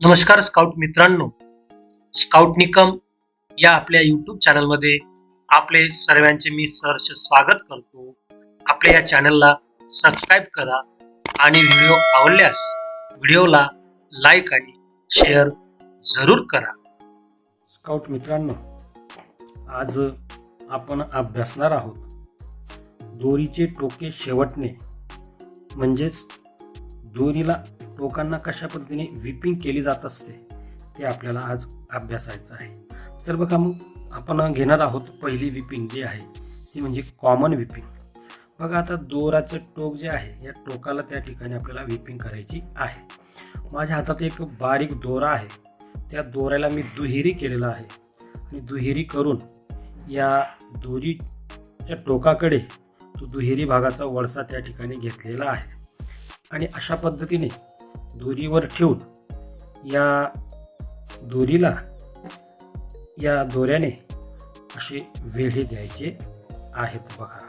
नमस्कार स्काउट मित्रांनो. स्काउट निकम या आपल्या यूट्यूब चॅनलमध्ये आपले सर्वांचे मी सहर्ष स्वागत करतो. आपल्या या चॅनलला सबस्क्राईब करा आणि व्हिडिओ आवडल्यास व्हिडिओला लाईक आणि शेअर जरूर करा. स्काउट मित्रांनो आज आपण अभ्यासणार आहोत दोरीचे टोके शेवटणे म्हणजेच दोरीला टोकांना कशा पद्धतीने विपिंग केली जात असते ते आपल्याला आज अभ्यासायचं आहे. तर बघा मग आपण घेणार आहोत पहिली विपिंग जी आहे ती म्हणजे कॉमन विपिंग बघा आता दोराचं टोक जे आहे या टोकाला त्या ठिकाणी आपल्याला विपिंग करायची आहे. माझ्या हातात एक बारीक दोरा आहे त्या दोऱ्याला मी दुहेरी केलेला आहे. आणि दुहेरी करून या दोरीच्या टोकाकडे तो दुहेरी भागाचा वळसा त्या ठिकाणी घेतलेला आहे. आणि अशा पद्धतीने दोरीवर ठेवून या दोरीला या दोऱ्याने असे वेढे द्यायचे आहेत बघा.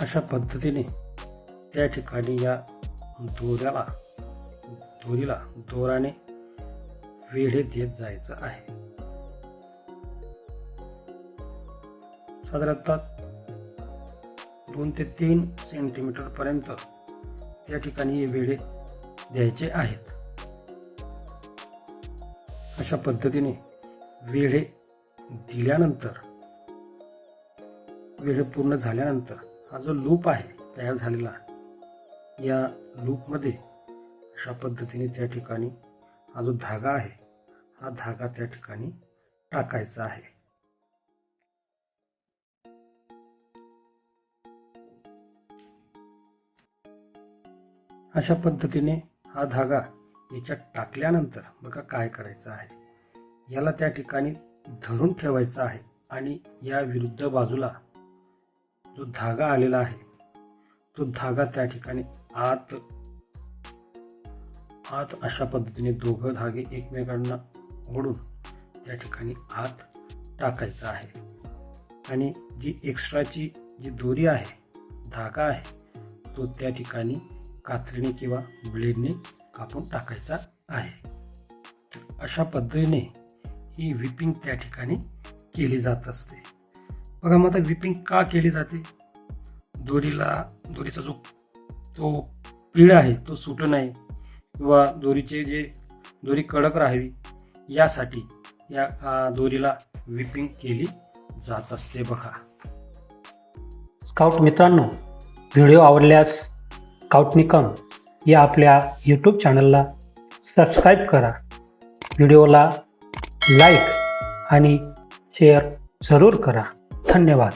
अशा पद्धतीने त्या ठिकाणी या दोऱ्याला दोरीला दोराने वेढे देत जायचं आहे. साधारणतः दोन ते तीन सेंटीमीटरपर्यंत त्या ठिकाणी हे वेढे द्यायचे आहेत. अशा पद्धतीने वेढे दिल्यानंतर वेढे पूर्ण झाल्यानंतर हा जो लूप आहे तयार झालेला या लूपमध्ये अशा पद्धतीने त्या ठिकाणी हा जो धागा आहे हा धागा त्या ठिकाणी टाकायचा आहे. अशा पद्धतीने हा धागा याच्यात टाकल्यानंतर बघा काय करायचं आहे. याला त्या ठिकाणी धरून ठेवायचा आहे आणि या विरुद्ध बाजूला जो धागा आलेला आहे तो धागा त्या ठिकाणी आत आत अशा पद्धतीने दोघं धागे एकमेकांना ओढून त्या ठिकाणी आत टाकायचा आहे. आणि जी एक्स्ट्राची जी दोरी आहे धागा आहे तो त्या ठिकाणी कात्रीने किंवा ब्लेडने कापून टाकायचा आहे. तर अशा पद्धतीने ही विपिंग त्या ठिकाणी केली जात असते. बघा मग आता विपिंग का केली जाते? दोरीला दोरीचा जो तो पीळ आहे तो सुटू नये किंवा दोरीचे जे दोरी कडक राहावी यासाठी या दोरीला विपिंग केली जात असते बघा. स्काउट मित्रांनो व्हिडिओ आवडल्यास स्काउट निकम या आपल्या यूट्यूब चॅनलला सबस्क्राईब करा. व्हिडिओला लाईक आणि शेअर जरूर करा. धन्यवाद.